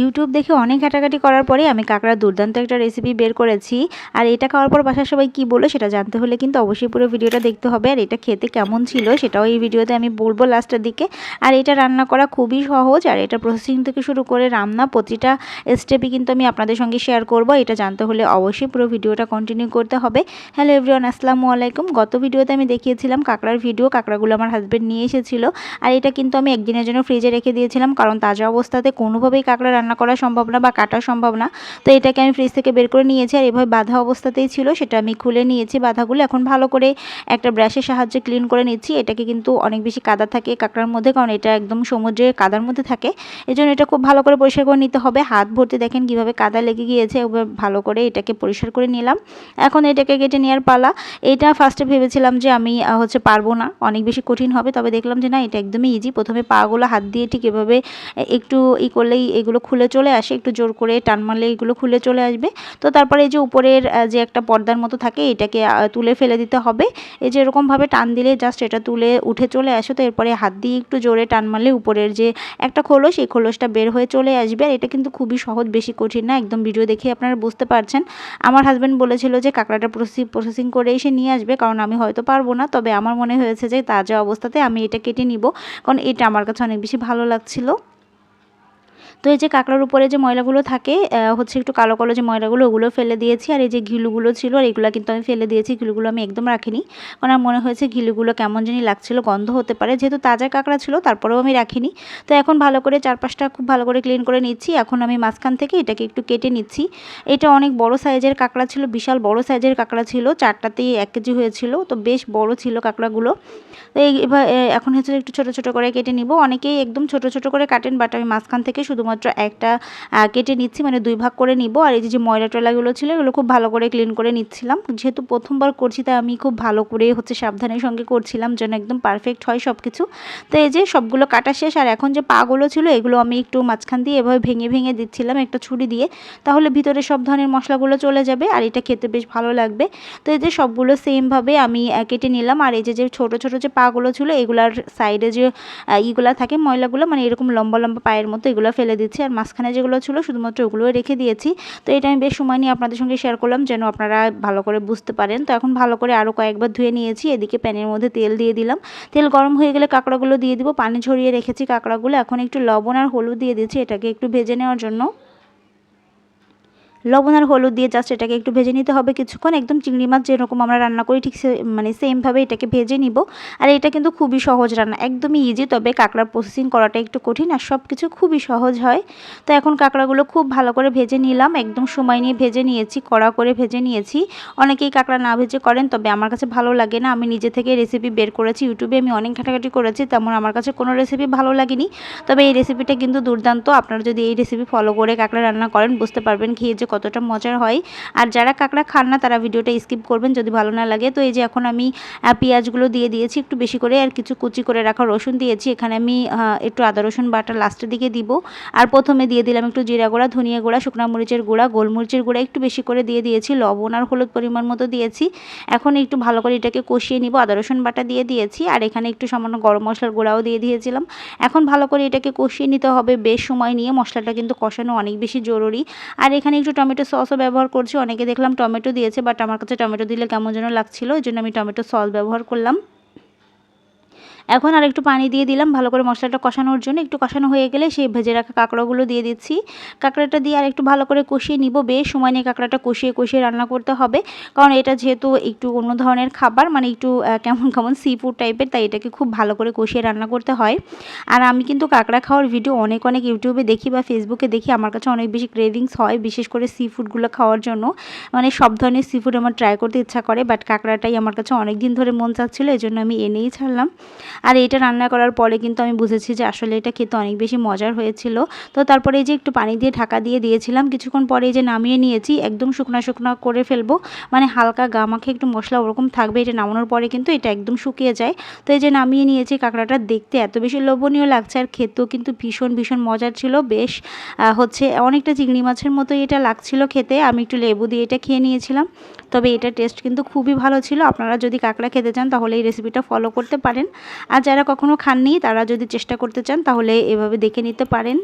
YouTube দেখে অনেক ঘাটাঘাটি করার পরে আমি কাঁকড়ার দুর্দান্ত একটা রেসিপি বের করেছি। আর এটা খাওয়ার পর বাসার সবাই কি বলল সেটা জানতে হলে কিন্তু অবশ্যই পুরো ভিডিওটা দেখতে হবে। আর এটা খেতে কেমন ছিল সেটাও এই ভিডিওতে আমি বলব লাস্টের দিকে। আর এটা রান্না করা খুবই সহজ। আর এটা প্রসেসিং থেকে শুরু করে রান্না প্রতিটা স্টেপই কিন্তু আমি আপনাদের সঙ্গে শেয়ার করব। এটা জানতে হলে অবশ্যই পুরো ভিডিওটা কন্টিনিউ করতে হবে। হ্যালো এভরিওয়ান আসসালামু আলাইকুম। গত ভিডিওতে আমি দেখিয়েছিলাম কাঁকড়ার ভিডিও কাঁকড়াগুলো আমার হাজব্যান্ড নিয়ে এসেছিল। আর এটা কিন্তু আমি একদিনের জন্য ফ্রিজে রেখে দিয়েছিলাম। কারণ তাজা অবস্থাতে কোনোভাবেই কাঁকড়া রান্না করা সম্ভব না বা কাটা সম্ভব না। তো এটাকে আমি ফ্রিজ থেকে বের করে নিয়েছি আর এভাবে বাঁধা অবস্থাতেই ছিল, সেটা আমি খুলে নিয়েছি বাঁধাগুলো। এখন ভালো করে একটা ব্রাশের সাহায্যে ক্লিন করে নিচ্ছি। এটাকে কিন্তু অনেক বেশি কাদা থাকে কাঁকড়ার মধ্যে, কারণ এটা একদম সমুদ্রের কাদার মধ্যে থাকে। এই জন্য এটা খুব ভালো করে পরিষ্কার করে নিতে হবে। হাত ভর্তি দেখেন কীভাবে কাদা লেগে গিয়েছে ভালো করে এটাকে পরিষ্কার করে নিলাম। এখন এটাকে কেটে নেওয়ার পালা। এটা ফার্স্টে ভেবেছিলাম যে আমি হচ্ছে পারব না, অনেক বেশি কঠিন হবে, তবে দেখলাম যে না, এটা একদমই ইজি প্রথমে পাগুলো হাত দিয়ে ঠিক এভাবে একটু ই করলেই এগুলো খুলে চলে আসে, একটু জোর করে টান মারলে এগুলো খুলে চলে আসবে। তো তারপরে এই যে উপরের যে একটা পর্দার মতো থাকে, এটাকে তুলে ফেলে দিতে হবে। এই যে এরকমভাবে টান দিলে জাস্ট এটা তুলে উঠে চলে আসে, তো এরপরে হাত দিয়ে একটু জোরে টান মারলে উপরের যে একটা খোলস, এই খোলসটা বের হয়ে চলে আসবে। আর এটা কিন্তু খুবই সহজ, বেশি কঠিন না, একদম ভিডিও দেখে আপনারা বুঝতে পারছেন। আমার হাজব্যান্ড বলেছিল যে কাঁকড়াটা প্রসেসিং করে এসে নিয়ে আসবে, কারণ আমি হয়তো পারব না। তবে আমার মনে হয়েছে যে তাজা অবস্থাতে আমি এটা কেটে নিব, কারণ এটা আমার কাছে অনেক বেশি ভালো লাগছিল। তো এই যে কাঁকড়ার উপরে যে ময়লাগুলো থাকে হচ্ছে একটু কালো কালো যে ময়লাগুলো, ওগুলো ফেলে দিয়েছি। আর এই যে ঘিলুগুলো ছিল, আর এগুলো কিন্তু আমি ফেলে দিয়েছি, ঘিলুগুলো আমি একদম রাখিনি। কারণ আমার মনে হয়েছে ঘিলুগুলো কেমন জানি লাগছিল, গন্ধ হতে পারে। যেহেতু তাজা কাঁকড়া ছিল, তারপরেও আমি রাখিনি। তো এখন ভালো করে চারপাশটা খুব ভালো করে ক্লিন করে নিচ্ছি। এখন আমি মাঝখান থেকে এটাকে একটু কেটে নিচ্ছি। এটা অনেক বড় সাইজের কাঁকড়া ছিল, বিশাল বড় সাইজের কাঁকড়া ছিল। চারটাতেই এক কেজি হয়েছিল, তো বেশ বড় ছিল কাঁকড়াগুলো। তো এই এখন হচ্ছে একটু ছোট ছোট করে কেটে নিব। অনেকেই একদম ছোট ছোট করে কাটেন বাট আমি মাঝখান থেকে শুধু শুধুমাত্র একটা কেটে নিচ্ছি মানে দুই ভাগ করে নিব। আর এই যে ময়লা টয়লাগুলো ছিল, এগুলো খুব ভালো করে ক্লিন করে নিচ্ছিলাম। যেহেতু প্রথমবার করছি, তাই আমি খুব ভালো করে হচ্ছে সাবধানের সঙ্গে করছিলাম, যেন একদম পারফেক্ট হয় সব কিছু তো এই যে, সবগুলো কাটা শেষ, আর এখন যে পাগুলো ছিল, এগুলো আমি একটু মাঝখান দিয়ে এভাবে ভেঙে ভেঙে দিচ্ছিলাম একটা ছুরি দিয়ে। তাহলে ভিতরে সব ধরনের মশলাগুলো চলে যাবে, আর এটা খেতে বেশ ভালো লাগবে। তো এই যে, সবগুলো সেমভাবে আমি কেটে নিলাম। আর এই যে যে ছোটো ছোটো যে পাগুলো ছিল, এগুলার সাইডে যে ইগুলা থাকে, ময়লাগুলো মানে এরকম লম্বা লম্বা পায়ের মতো এগুলো ফেলে দিচ্ছি আর মাঝখানে যেগুলো ছিল শুধুমাত্র ওগুলোও রেখে দিয়েছি। তো এটা আমি বেশ সময় নিয়ে আপনাদের সঙ্গে শেয়ার করলাম যেন আপনারা ভালো করে বুঝতে পারেন। তো এখন ভালো করে আরও কয়েকবার ধুয়ে নিয়েছি, এদিকে প্যানের মধ্যে তেল দিয়ে দিলাম। তেল গরম হয়ে গেলে কাঁকড়াগুলো দিয়ে দিব। পানি ঝরিয়ে রেখেছি কাঁকড়াগুলো। এখন একটু লবণ আর হলুদ দিয়ে দিচ্ছি, এটাকে একটু ভেজে নেওয়ার জন্য। লবণ আর হলুদ দিয়ে জাস্ট এটাকে একটু ভেজে নিতে হবে কিছুক্ষণ। একদম চিংড়ি মাছ যেরকম আমরা রান্না করি, ঠিক মানে সেমভাবে এটাকে ভেজে নিব। আর এটা কিন্তু খুবই সহজ রান্না, একদমই ইজি তবে কাঁকড়ার প্রসেসিং করাটা একটু কঠিন আর সব কিছু খুবই সহজ হয়। তো এখন কাঁকড়াগুলো খুব ভালো করে ভেজে নিলাম, একদম সময় নিয়ে ভেজে নিয়েছি, কড়া করে ভেজে নিয়েছি। অনেকেই কাঁকড়া না ভেজে করেন, তবে আমার কাছে ভালো লাগে না। আমি নিজে থেকে রেসিপি বের করেছি ইউটিউবে আমি অনেক ঘাটাঘাটি করেছি, তেমন আমার কাছে কোনো রেসিপি ভালো লাগেনি। তবে এই রেসিপিটা কিন্তু দুর্দান্ত। আপনারা যদি এই রেসিপি ফলো করে কাঁকড়া রান্না করেন, বুঝতে পারবেন খেয়ে যে কতটা মজার হয়। আর যারা কাঁকড়া খান না, তারা ভিডিওটা স্কিপ করবেন যদি ভালো না লাগে। তো এই যে এখন আমি পেঁয়াজগুলো দিয়ে দিয়েছি, একটু বেশি করে, আর কিছু কুচি করে রাখা রসুন দিয়েছি। এখানে আমি একটু আদা, রসুন বাটা লাস্টের দিকে দিব। আর প্রথমে দিয়ে দিলাম একটু জিরা গুঁড়া, ধনিয়া গুঁড়া, শুকনো মরিচের গুঁড়া, গোলমরিচের গুঁড়া, একটু বেশি করে দিয়ে দিয়েছি। লবণ আর হলুদ পরিমাণ মতো দিয়েছি। এখন একটু ভালো করে এটাকে কষিয়ে নিব। আদা, রসুন বাটা দিয়ে দিয়েছি। আর এখানে একটু সামান্য গরম মশলার গুঁড়াও দিয়ে দিয়েছিলাম। এখন ভালো করে এটাকে কষিয়ে নিতে হবে। বেশ সময় নিয়ে মশলাটা কিন্তু কষানো অনেক বেশি জরুরি। আর এখানে একটু টমেটো সসও ব্যবহার করছি। অনেকে দেখলাম টমেটো দিয়েছে বাট আমার কাছে টমেটো দিলে কেমন যেন লাগছিল, ওই জন্য আমি টমেটো সস ব্যবহার করলাম। এখন আর একটু পানি দিয়ে দিলাম, ভালো করে মশলাটা কষানোর জন্য। একটু কষানো হয়ে গেলে সেই ভেজে রাখা কাঁকড়াগুলো দিয়ে দিচ্ছি। কাঁকড়াটা দিয়ে আর একটু ভালো করে কষিয়ে নিব। বেশ সময় নিয়ে কাঁকড়াটা কষিয়ে কষিয়ে রান্না করতে হবে। কারণ এটা যেহেতু একটু অন্য ধরনের খাবার মানে একটু কেমন কেমন সি ফুড টাইপের তাই এটাকে খুব ভালো করে কষিয়ে রান্না করতে হয়। আর আমি কিন্তু কাঁকড়া খাওয়ার ভিডিও অনেক অনেক ইউটিউবে দেখি বা ফেসবুকে দেখি। আমার কাছে অনেক বেশি ক্রেভিংস হয় বিশেষ করে সি ফুডগুলো খাওয়ার জন্য। মানে সব ধরনের সি ফুড আমার ট্রাই করতে ইচ্ছা করে বাট কাঁকড়াটাই আমার কাছে অনেক দিন ধরে মন চাচ্ছিলো এই জন্য আমি এনেই ছাড়লাম। আর এটা রান্না করার পরে কিন্তু আমি বুঝেছি যে আসলে এটা খেতে অনেক বেশি মজার হয়েছিল। তো তারপরে এই যে একটু পানি দিয়ে ঢাকা দিয়ে দিয়েছিলাম, কিছুক্ষণ পরে এই যে নামিয়ে নিয়েছি, একদম শুকনা শুকনা করে ফেলব। মানে হালকা গা মাখে একটু মশলা ওরকম থাকবে, এটা নামানোর পরে কিন্তু এটা একদম শুকিয়ে যায়। তো এই যে নামিয়ে নিয়েছি কাঁকড়াটা, দেখতে এত বেশি লোভনীয় লাগছে আর খেতেও কিন্তু ভীষণ ভীষণ মজার ছিল, বেশ হচ্ছে অনেকটা চিংড়ি মাছের মতো এটা লাগছিল খেতে। আমি একটু লেবু দিয়ে এটা খেয়ে নিয়েছিলাম। তবে এটা টেস্ট কিন্তু খুবই ভালো ছিল। আপনারা যদি কাঁকড়া খেতে চান তাহলে এই রেসিপিটা ফলো করতে পারেন। আর যারা কখনও খাননি তারা যদি চেষ্টা করতে চান তাহলে এভাবে দেখে নিতে পারেন।